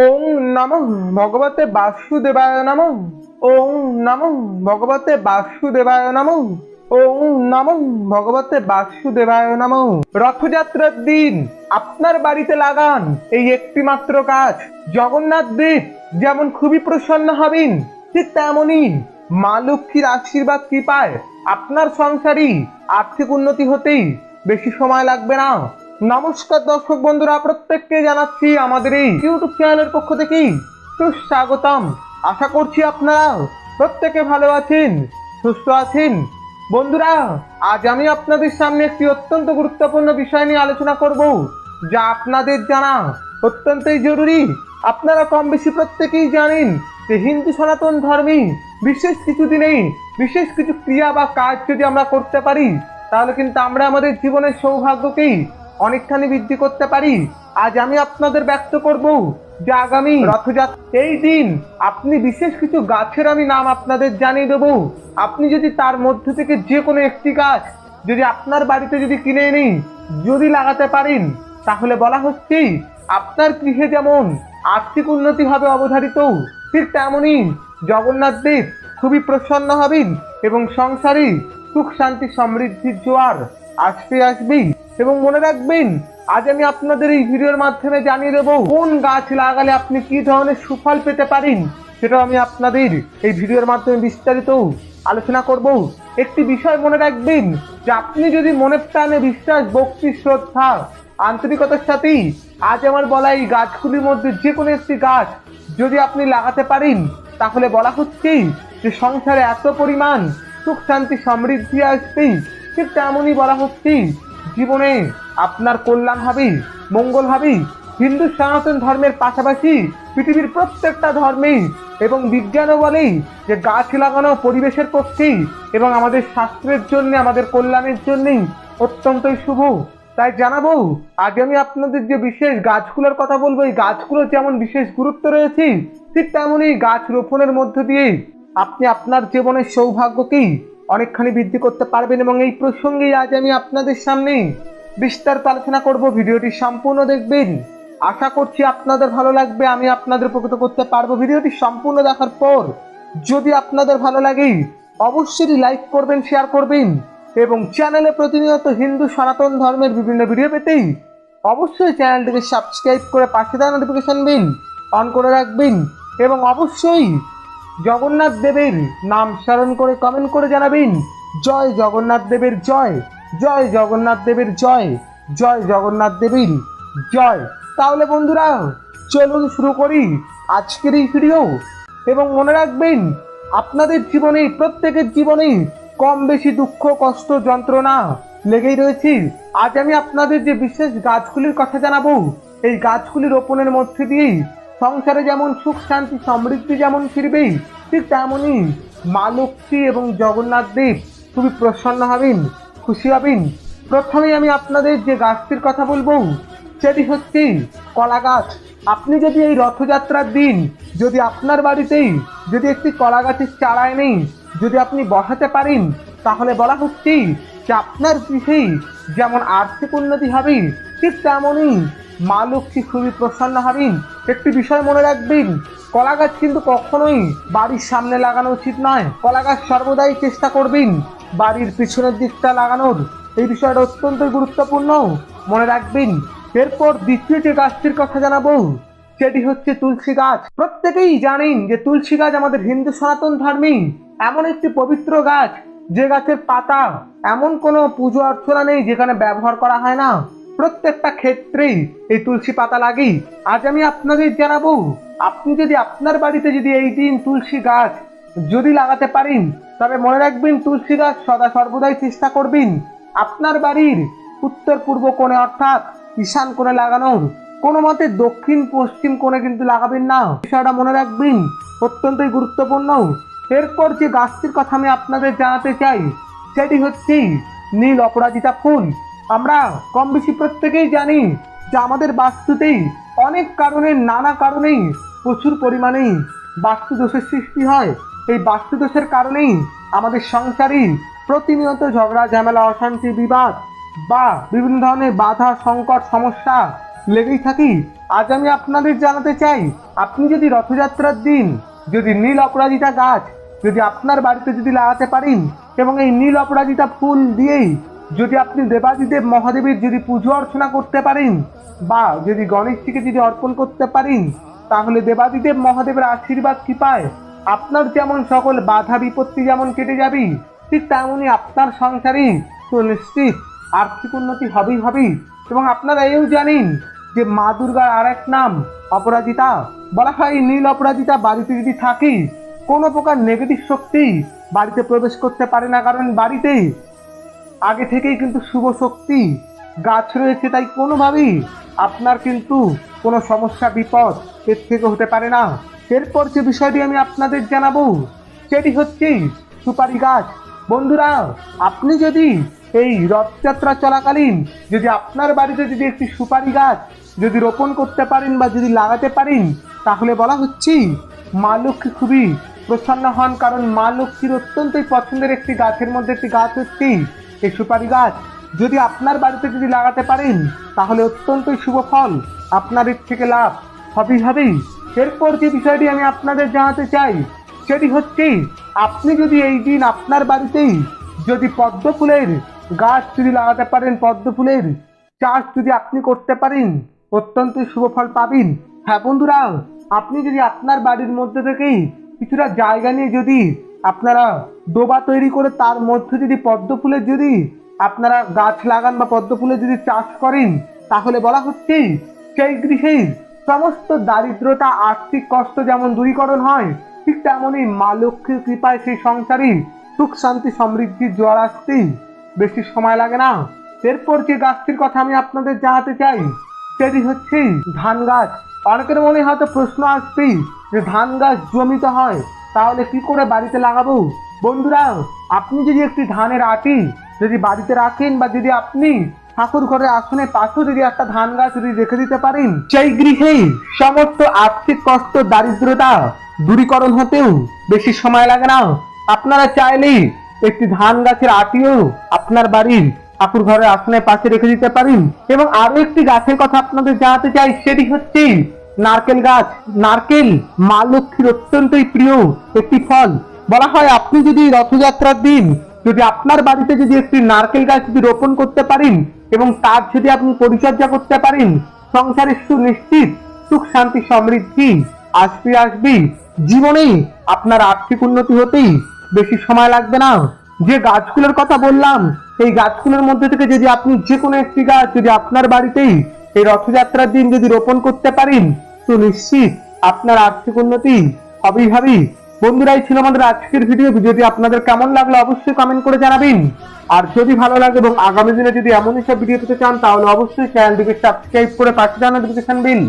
ওং নমঃ ভগবতে বাসুদেবায় নমঃ। ওং নমঃ ভগবতে বাসুদেবায় নমঃ। ওং নমঃ ভগবতে বাসুদেবায় নমঃ। রথযাত্রার দিন আপনার বাড়িতে লাগান এই একটি মাত্র কাজ। জগন্নাথ দেব যেমন খুবই প্রসন্ন হবেন, ঠিক তেমনই মা লক্ষ্মীর আশীর্বাদ কৃপায় আপনার সংসারই আর্থিক উন্নতি হতেই বেশি সময় লাগবে না। নমস্কার দর্শক বন্ধুরা, প্রত্যেককে জানাচ্ছি আমাদের এই ইউটিউব চ্যানেলের পক্ষ থেকেই সুস্বাগতম। আশা করছি আপনারা প্রত্যেকে ভালো আছেন, সুস্থ আছেন। বন্ধুরা, আজ আমি আপনাদের সামনে একটি অত্যন্ত গুরুত্বপূর্ণ বিষয় নিয়ে আলোচনা করব, যা আপনাদের জানা অত্যন্তই জরুরি। আপনারা কম বেশি প্রত্যেকেই জানেন যে হিন্দু সনাতন ধর্মে বিশেষ কিছু দিনে বিশেষ কিছু ক্রিয়া বা কাজ যদি আমরা করতে পারি, তাহলে কিন্তু আমরা আমাদের জীবনের সৌভাগ্যকেই অনেকখানি বৃদ্ধি করতে পারি। আজ আমি আপনাদের ব্যক্ত করব যে আগামী রথযাত্রা এই দিন আপনি বিশেষ কিছু গাছের আমি নাম আপনাদের জানিয়ে দেবো। আপনি যদি তার মধ্যে থেকে যে কোনো একটি গাছ যদি আপনার বাড়িতে যদি কিনে এনে যদি লাগাতে পারেন, তাহলে বলা হচ্ছে আপনার গৃহে যেমন আর্থিক উন্নতি হবে অবধারিত, ঠিক তেমনই জগন্নাথ দেব খুবই প্রসন্ন হবেন এবং সংসারে সুখ শান্তি সমৃদ্ধির জোয়ার আসবে আসবেই এবং মনে রাখবেন, আজ আমি আপনাদের এই ভিডিওর মাধ্যমে জানিয়ে দেবো কোন গাছ লাগালে আপনি কি ধরনের সুফল পেতে পারেন, সেটাও আমি আপনাদের এই ভিডিওর মাধ্যমে বিস্তারিত আলোচনা করব। একটি বিষয় মনে রাখবেন, যে আপনি যদি মনে প্রাণে বিশ্বাস, ভক্তি, শ্রদ্ধা, আন্তরিকতার সাথেই আজ আমার বলা এই গাছগুলির মধ্যে যে কোনো একটি গাছ যদি আপনি লাগাতে পারেন, তাহলে বলা হচ্ছেই যে সংসারে এত পরিমাণ সুখ, শান্তি, সমৃদ্ধি আসবে ঠিক তেমনই বলা হচ্ছে জীবনে আপনার কল্যাণ হবে মঙ্গল হবে হিন্দু সনাতন ধর্মের পাশাপাশি পৃথিবীর প্রত্যেকটা ধর্মেই এবং বিজ্ঞানও বলেই যে গাছ লাগানো পরিবেশের পক্ষেই এবং আমাদের শাস্ত্রের জন্য, আমাদের কল্যাণের জন্যেই অত্যন্তই শুভ। তাই জানাব, আজ আমি আপনাদের যে বিশেষ গাছগুলোর কথা বলব, এই গাছগুলোর যেমন বিশেষ গুরুত্ব রয়েছে, ঠিক তেমনই গাছ রোপণের মধ্য দিয়ে আপনি আপনার জীবনের সৌভাগ্যকেই অনেকখানি বৃদ্ধি করতে পারবেন এবং এই প্রসঙ্গেই আজ আমি আপনাদের সামনে বিস্তারিত আলোচনা করব। ভিডিওটি সম্পূর্ণ দেখবেন। আশা করছি আপনাদের ভালো লাগবে, আমি আপনাদের উপকৃত করতে পারব। ভিডিওটি সম্পূর্ণ দেখার পর যদি আপনাদের ভালো লাগে, অবশ্যই লাইক করবেন, শেয়ার করবেন এবং চ্যানেলে প্রতিনিয়ত হিন্দু, সনাতন ধর্মের বিভিন্ন ভিডিও পেতেই অবশ্যই চ্যানেলটিকে সাবস্ক্রাইব করে পাশে দেওয়া নোটিফিকেশন বিল অন করে রাখবেন এবং অবশ্যই জগন্নাথ দেবের নাম স্মরণ করে কমেন্ট করে জানাবেন। জয় জগন্নাথ দেবের জয় জয় জগন্নাথ দেবের জয় জয় জগন্নাথ দেবের জয়। তাহলে বন্ধুরা, চলুন শুরু করি আজকের এই ভিডিও এবং মনে রাখবেন, আপনাদের জীবনে, প্রত্যেকের জীবনে কম বেশি দুঃখ, কষ্ট, যন্ত্রণা লেগেই রয়েছে। আজ আমি আপনাদের যে বিশেষ গাছগুলির কথা জানাব, এই গাছগুলি রোপণের মধ্যে দিয়েই সংসারে যেমন সুখ, শান্তি, সমৃদ্ধি যেমন ফিরবেই, ঠিক তেমনই মা লক্ষ্মী এবং জগন্নাথ দেব খুবই প্রসন্ন হবেন, খুশি হবেন। প্রথমেই আমি আপনাদের যে গাছটির কথা বলব, সেটি হচ্ছে কলা গাছ আপনি যদি এই রথযাত্রার দিন যদি আপনার বাড়িতেই যদি একটি কলা গাছের চারা নেই যদি আপনি বসাতে পারেন, তাহলে বলা হচ্ছে যে আপনার গৃহেই যেমন আর্থিক উন্নতি হবে, ঠিক তেমনই মা লক্ষ্মী খুবই প্রসন্ন হবেন একটি বিষয় মনে রাখবেন কলা গাছ কিন্তু কখনোই বাড়ির সামনে লাগানো উচিত নয়। কলা গাছ সর্বদাই চেষ্টা করবেন বাড়ির পিছনের দিকটা লাগানোর। এই বিষয়টা অত্যন্ত গুরুত্বপূর্ণ। মনে রাখবেন, এরপর দ্বিতীয় যে গাছটির কথা জানাব, সেটি হচ্ছে তুলসী গাছ। প্রত্যেকেই জানেন যে তুলসী গাছ আমাদের হিন্দু সনাতন ধর্মে এমন একটি পবিত্র গাছ, যে গাছের পাতা, এমন কোনো পুজো অর্চনা নেই যেখানে ব্যবহার করা হয় না। প্রত্যেকটা ক্ষেত্রেই এই তুলসী পাতা লাগেই। আজ আমি আপনাদের জানাব, আপনি যদি আপনার বাড়িতে যদি এই দিন তুলসী গাছ যদি লাগাতে পারেন, তবে মনে রাখবেন তুলসী গাছ সদা সর্বদাই চেষ্টা করবেন আপনার বাড়ির উত্তর পূর্ব কোণে অর্থাৎ ঈশান কোণে লাগানোর। কোনো মতে দক্ষিণ পশ্চিম কোণে কিন্তু লাগাবেন না। বিষয়টা মনে রাখবেন অত্যন্তই গুরুত্বপূর্ণ। এরপর যে গাছটির কথা আমি আপনাদের জানাতে চাই, সেটি হচ্ছে নীল অপরাজিতা ফুল। আমরা কম বেশি প্রত্যেকেই জানি যে আমাদের বাস্তুতেই অনেক কারণে নানা কারণেই প্রচুর পরিমাণেই বাস্তু দোষের সৃষ্টি হয়। এই বাস্তুদোষের কারণেই আমাদের সংসারে প্রতিনিয়ত ঝগড়া, ঝামেলা, অশান্তি, বিবাদ বা বিভিন্ন ধরনের বাধা, সংকট, সমস্যা লেগেই থাকি। আজ আমি আপনাদের জানাতে চাই, আপনি যদি রথযাত্রার দিন যদি নীল অপরাজিতা গাছ যদি আপনার বাড়িতে যদি লাগাতে পারেন এবং এই নীল অপরাজিতা ফুল দিয়েই যদি আপনি দেবাদিদেব মহাদেবের যদি পুজো অর্চনা করতে পারেন, বা যদি গণেশজিকে যদি অর্পণ করতে পারেন, তাহলে দেবাদিদেব মহাদেবের আশীর্বাদ কি পায়? আপনার যেমন সকল বাধা বিপত্তি যেমন কেটে যাবে, ঠিক তেমনই আপনার সংসারে নিশ্চিত আর্থিক উন্নতি হবেই হবেই। এবং আপনারা এও জানেন যে মা দুর্গার আর এক নাম অপরাজিতা। বলা হয় নীল অপরাজিতা বাড়িতে যদি থাকে, কোনো প্রকার নেগেটিভ শক্তি বাড়িতে প্রবেশ করতে পারে না, কারণ বাড়িতে আগে থেকেই কিন্তু শুভ শক্তি গাছ রয়েছে, তাই কোনোভাবেই আপনার কিন্তু কোনো সমস্যা, বিপদ এর থেকে হতে পারে না। এরপর যে বিষয়টি আমি আপনাদের জানাব, সেটি হচ্ছে সুপারি গাছ। বন্ধুরা, আপনি যদি এই রথযাত্রা চলাকালীন যদি আপনার বাড়িতে যদি একটি সুপারি গাছ যদি রোপণ করতে পারেন বা যদি লাগাতে পারেন, তাহলে বলা হচ্ছে মা লক্ষ্মী খুবই প্রসন্ন হন, কারণ মা লক্ষ্মীর অত্যন্তই পছন্দের একটি গাছের মধ্যে একটি গাছ হচ্ছে এই সুপারি গাছ যদি আপনার বাড়িতে যদি লাগাতে পারেন, তাহলে অত্যন্তই শুভ ফল। আপনার এর থেকে লাভ। হবেই হবেই। এরপর যে বিষয়টি আমি আপনাদের জানাতে চাই, সেটি হচ্ছে, আপনি যদি এই দিন আপনার বাড়িতেই যদি পদ্ম ফুলের গাছ যদি লাগাতে পারেন, পদ্ম ফুলের চাষ যদি আপনি করতে পারেন অত্যন্ত শুভ ফল পাবেন। হ্যাঁ বন্ধুরা, আপনি যদি আপনার বাড়ির মধ্যে থেকেই কিছুটা জায়গা নিয়ে যদি আপনারা ডোবা তৈরি করে তার মধ্যে যদি পদ্ম ফুলের যদি আপনারা গাছ লাগান বা পদ্ম ফুলের যদি চাষ করেন, তাহলে বলা হচ্ছে সেই গৃহের সমস্ত দারিদ্রতা, আর্থিক কষ্ট যেমন দূরীকরণ হয়, ঠিক তেমনই মা লক্ষ্মীর কৃপায় সেই সংসারে সুখ, শান্তি, সমৃদ্ধির জোয়ার আসতেই বেশি সময় লাগে না। এরপর যে গাছটির কথা আমি আপনাদের জানাতে চাই, সেটি হচ্ছে ধান গাছ। অনেকের মনে হয়তো প্রশ্ন আসবেই যে ধান গাছ জমিতে হয় তাহলে কি করে বাড়িতে লাগাবো? বন্ধুরা, আপনি যদি একটি ধানের আটি যদি বাড়িতে রাখেন বা যদি আপনি ঠাকুর ঘরের আসনে পাশেও যদি একটা ধান গাছ যদি রেখে দিতে পারেন, সেই গৃহে সমস্ত আর্থিক কষ্ট, দারিদ্রতা দূরীকরণ হতেও বেশি সময় লাগে না। আপনারা চাইলেই একটি ধান গাছের আটিও আপনার বাড়ির ঠাকুর ঘরের আসনের পাশে রেখে দিতে পারেন। এবং আরও একটি গাছের কথা আপনাদের জানাতে চাই, সেটি হচ্ছে নারকেল গাছ, নারকেল, মা লক্ষ্মীর অত্যন্তই প্রিয় একটি ফল। বলা হয়, আপনি যদি রথযাত্রার দিন যদি আপনার বাড়িতে যদি একটি নারকেল গাছ যদি রোপণ করতে পারেন এবং তার যদি আপনি পরিচর্যা করতে পারেন, সংসারে সুনিশ্চিত সুখ শান্তি সমৃদ্ধি আসবে আসবে। জীবনে আপনার আর্থিক উন্নতি হতেই বেশি সময় লাগবে না। যে গাছগুলোর কথা বললাম সেই গাছগুলোর মধ্যে থেকে যদি আপনি যে কোনো একটি গাছ যদি আপনার বাড়িতেই এই রথযাত্রার দিন যদি রোপণ করতে পারেন, তো নিশ্চিত আপনার আর্থিক উন্নতি হবেই হবেই। বন্ধুরাই ছিল আমাদের আজকের ভিডিও ভিডিওটি আপনাদের কেমন লাগল অবশ্যই কমেন্ট করে জানাবেন। আর যদি ভালো লাগে এবং আগামী দিনে যদি এমনই সব ভিডিও পেতে চান, তাহলে অবশ্যই চ্যানেলটিকে সাবস্ক্রাইব করে পাশে জানা নোটিফিকেশন বিল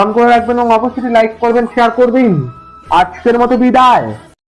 অন করে রাখবেন এবং অবশ্যই লাইক করবেন শেয়ার করবেন। আজকের মতো বিদায়।